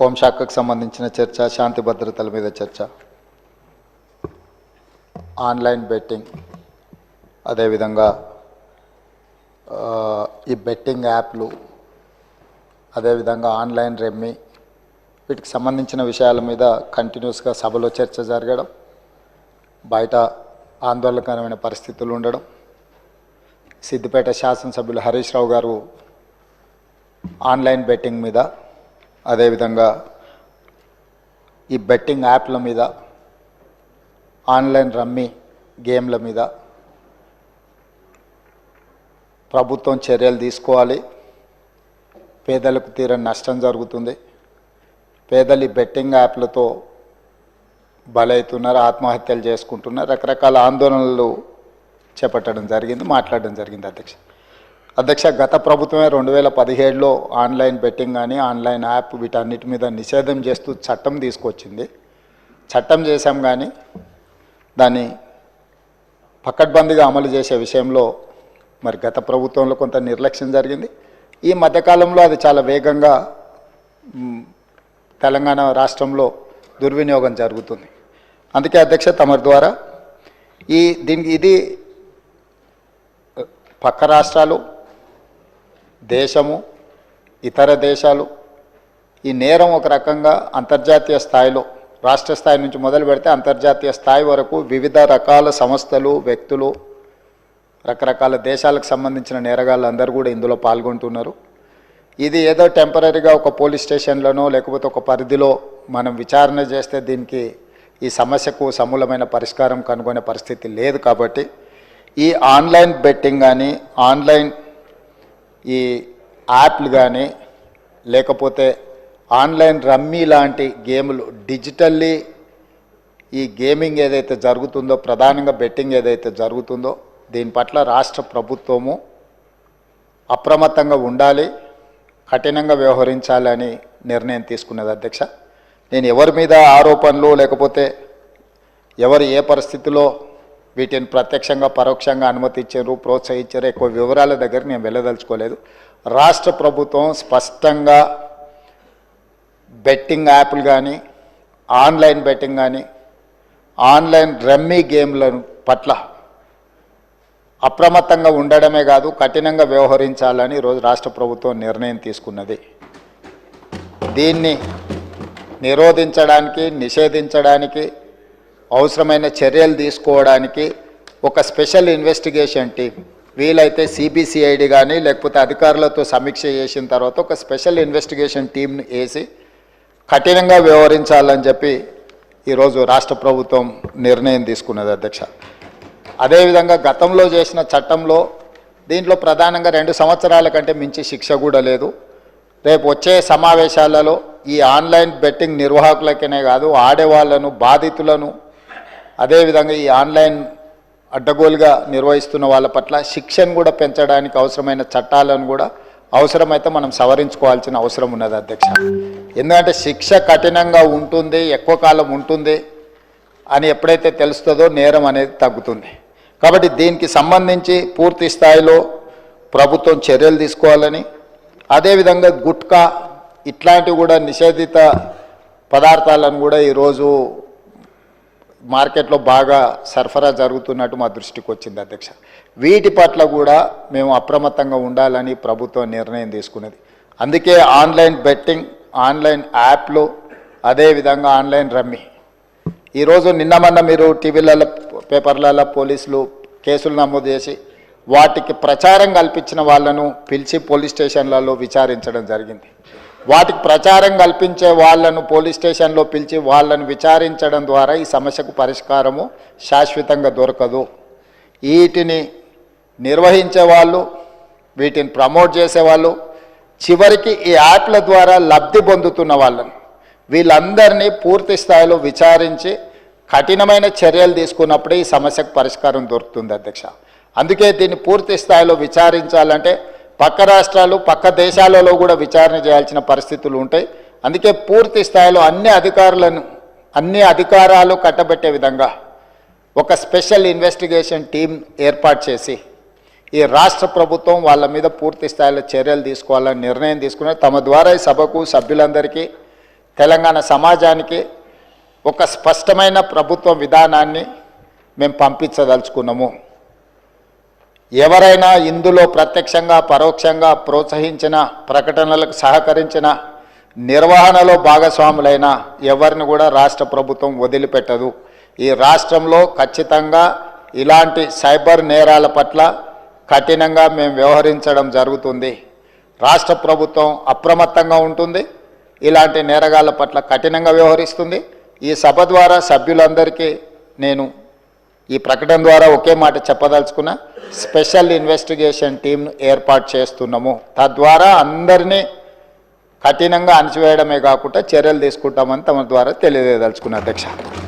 హోంశాఖకు సంబంధించిన చర్చ శాంతి భద్రతల మీద చర్చ. Online betting. అదేవిధంగా ఈ బెట్టింగ్ యాప్లు. అదేవిధంగా ఆన్లైన్ రెమ్మి. వీటికి సంబంధించిన విషయాల మీద కంటిన్యూస్గా సభలో చర్చ జరగడం. బయట ఆందోళనకరమైన పరిస్థితులు ఉండడం. సిద్దిపేట శాసనసభ్యులు హరీష్ రావు గారు ఆన్లైన్ బెట్టింగ్ మీద అదేవిధంగా ఈ బెట్టింగ్ యాప్ల మీద ఆన్లైన్ రమ్మీ గేమ్ల మీద ప్రభుత్వం చర్యలు తీసుకోవాలి. పేదలకు తీరని నష్టం జరుగుతుంది. పేదలు ఈ బెట్టింగ్ యాప్లతో బలవుతున్నారు ఆత్మహత్యలు చేసుకుంటున్నారు రకరకాల ఆందోళనలు చేపట్టడం జరిగింది మాట్లాడడం జరిగింది అధ్యక్ష. అధ్యక్ష గత ప్రభుత్వమే రెండు వేల పదిహేడులో ఆన్లైన్ బెట్టింగ్ కానీ ఆన్లైన్ యాప్ వీటన్నిటి మీద నిషేధం చేస్తూ చట్టం తీసుకొచ్చింది. చట్టం చేశాం కానీ దాన్ని పకడ్బందీగా అమలు చేసే విషయంలో మరి గత ప్రభుత్వంలో కొంత నిర్లక్ష్యం జరిగింది. ఈ మధ్యకాలంలో అది చాలా వేగంగా తెలంగాణ రాష్ట్రంలో దుర్వినియోగం జరుగుతుంది. అందుకే అధ్యక్ష తమరి ద్వారా ఈ దీనికి ఇది పక్క రాష్ట్రాలు దేశము ఇతర దేశాలు ఈ నేరం ఒక రకంగా అంతర్జాతీయ స్థాయిలో రాష్ట్ర స్థాయి నుంచి మొదలు పెడితే అంతర్జాతీయ స్థాయి వరకు వివిధ రకాల సంస్థలు వ్యక్తులు రకరకాల దేశాలకు సంబంధించిన నేరగాళ్ళు అందరూ కూడా ఇందులో పాల్గొంటున్నారు. ఇది ఏదో టెంపరీగా ఒక పోలీస్ స్టేషన్లోనో లేకపోతే ఒక పరిధిలో మనం విచారణ చేస్తే దీనికి ఈ సమస్యకు సమూలమైన పరిష్కారం కనుగొనే పరిస్థితి లేదు కాబట్టి ఈ ఆన్లైన్ బెట్టింగ్ కానీ ఆన్లైన్ ఈ యాప్లు కానీ లేకపోతే ఆన్లైన్ రమ్మీ లాంటి గేములు డిజిటల్లీ ఈ గేమింగ్ ఏదైతే జరుగుతుందో ప్రధానంగా బెట్టింగ్ ఏదైతే జరుగుతుందో దీని పట్ల రాష్ట్ర ప్రభుత్వము అప్రమత్తంగా ఉండాలి కఠినంగా వ్యవహరించాలని నిర్ణయం తీసుకున్నది అధ్యక్ష. నేను ఎవరి మీద ఆరోపణలు లేకపోతే ఎవరు ఏ పరిస్థితిలో వీటిని ప్రత్యక్షంగా పరోక్షంగా అనుమతించారు ప్రోత్సహించారు. ఎక్కువ వివరాల దగ్గర నేను వెళ్ళదలుచుకోలేదు. రాష్ట్ర ప్రభుత్వం స్పష్టంగా బెట్టింగ్ యాప్లు కానీ ఆన్లైన్ బెట్టింగ్ కానీ ఆన్లైన్ రమ్మీ గేమ్లను పట్ల అప్రమత్తంగా ఉండడమే కాదు కఠినంగా వ్యవహరించాలని ఈరోజు రాష్ట్ర ప్రభుత్వం నిర్ణయం తీసుకున్నది. దీన్ని నిరోధించడానికి నిషేధించడానికి అవసరమైన చర్యలు తీసుకోవడానికి ఒక స్పెషల్ ఇన్వెస్టిగేషన్ టీం వీలైతే సిబిసిఐడి కానీ లేకపోతే అధికారులతో సమీక్ష చేసిన తర్వాత ఒక స్పెషల్ ఇన్వెస్టిగేషన్ టీంని వేసి కఠినంగా వ్యవహరించాలని చెప్పి ఈరోజు రాష్ట్ర ప్రభుత్వం నిర్ణయం తీసుకున్నది అధ్యక్ష. అదేవిధంగా గతంలో చేసిన చట్టంలో దీంట్లో ప్రధానంగా రెండు సంవత్సరాల కంటే మించి శిక్ష కూడా లేదు. రేపు వచ్చే సమావేశాలలో ఈ ఆన్లైన్ బెట్టింగ్ నిర్వాహకులకనే కాదు ఆడేవాళ్ళను బాధితులను అదేవిధంగా ఈ ఆన్లైన్ అడ్డగోలుగా నిర్వహిస్తున్న వాళ్ళ పట్ల శిక్షను కూడా పెంచడానికి అవసరమైన చట్టాలను కూడా అవసరమైతే మనం సవరించుకోవాల్సిన అవసరం ఉన్నది అధ్యక్ష. ఎందుకంటే శిక్ష కఠినంగా ఉంటుంది ఎక్కువ కాలం ఉంటుంది అని ఎప్పుడైతే తెలుస్తుందో నేరం అనేది తగ్గుతుంది. కాబట్టి దీనికి సంబంధించి పూర్తి స్థాయిలో ప్రభుత్వం చర్యలు తీసుకోవాలని అదేవిధంగా గుట్కా ఇట్లాంటివి కూడా నిషేధిత పదార్థాలను కూడా ఈరోజు మార్కెట్లో బాగా సరఫరా జరుగుతున్నట్టు మా దృష్టికి వచ్చింది అధ్యక్ష. వీటి పట్ల కూడా మేము అప్రమత్తంగా ఉండాలని ప్రభుత్వం నిర్ణయం తీసుకున్నది. అందుకే ఆన్లైన్ బెట్టింగ్ ఆన్లైన్ యాప్లు అదేవిధంగా ఆన్లైన్ రమ్మీ. ఈరోజు నిన్న మొన్న మీరు టీవీలలో పేపర్లలో పోలీసులు కేసులు నమోదు చేసి వాటికి ప్రచారం కల్పించిన వాళ్ళను పిలిచి పోలీస్ స్టేషన్లలో విచారించడం జరిగింది. వాటికి ప్రచారం కల్పించే వాళ్ళను పోలీస్ స్టేషన్లో పిలిచి వాళ్ళను విచారించడం ద్వారా ఈ సమస్యకు పరిష్కారము శాశ్వతంగా దొరకదు. వీటిని నిర్వహించే వాళ్ళు వీటిని ప్రమోట్ చేసేవాళ్ళు చివరికి ఈ యాప్ల ద్వారా లబ్ధి పొందుతున్న వాళ్ళని వీళ్ళందరినీ పూర్తి స్థాయిలో విచారించి కఠినమైన చర్యలు తీసుకున్నప్పుడే ఈ సమస్యకు పరిష్కారం దొరుకుతుంది అధ్యక్ష. అందుకే దీన్ని పూర్తి స్థాయిలో విచారించాలంటే పక్క రాష్ట్రాలు పక్క దేశాలలో కూడా విచారణ చేయాల్సిన పరిస్థితులు ఉంటాయి. అందుకే పూర్తి స్థాయిలో అన్ని అధికారులను అన్ని అధికారాలు కట్టబెట్టే విధంగా ఒక స్పెషల్ ఇన్వెస్టిగేషన్ టీం ఏర్పాటు చేసి ఈ రాష్ట్ర ప్రభుత్వం వాళ్ళ మీద పూర్తి స్థాయిలో చర్యలు తీసుకోవాలని నిర్ణయం తీసుకున్నారు. తమ ద్వారా ఈ సభకు సభ్యులందరికీ తెలంగాణ సమాజానికి ఒక స్పష్టమైన ప్రభుత్వ విధానాన్ని మేము పంపించదలుచుకున్నాము. ఎవరైనా ఇందులో ప్రత్యక్షంగా పరోక్షంగా ప్రోత్సహించిన ప్రకటనలకు సహకరించిన నిర్వహణలో భాగస్వాములైన ఎవరిని కూడా రాష్ట్ర ప్రభుత్వం వదిలిపెట్టదు. ఈ రాష్ట్రంలో ఖచ్చితంగా ఇలాంటి సైబర్ నేరాల పట్ల కఠినంగా మేము వ్యవహరించడం జరుగుతుంది. రాష్ట్ర ప్రభుత్వం అప్రమత్తంగా ఉంటుంది. ఇలాంటి నేరగాళ్ళ పట్ల కఠినంగా వ్యవహరిస్తుంది. ఈ సభ ద్వారా సభ్యులందరికీ నేను ఈ ప్రకటన ద్వారా ఒకే మాట చెప్పదలుచుకున్న స్పెషల్ ఇన్వెస్టిగేషన్ టీంను ఏర్పాటు చేస్తున్నాము. తద్వారా అందరినీ కఠినంగా అణచివేయడమే కాకుండా చర్యలు తీసుకుంటామని తమ ద్వారా తెలియజేయదలుచుకున్న అధ్యక్ష.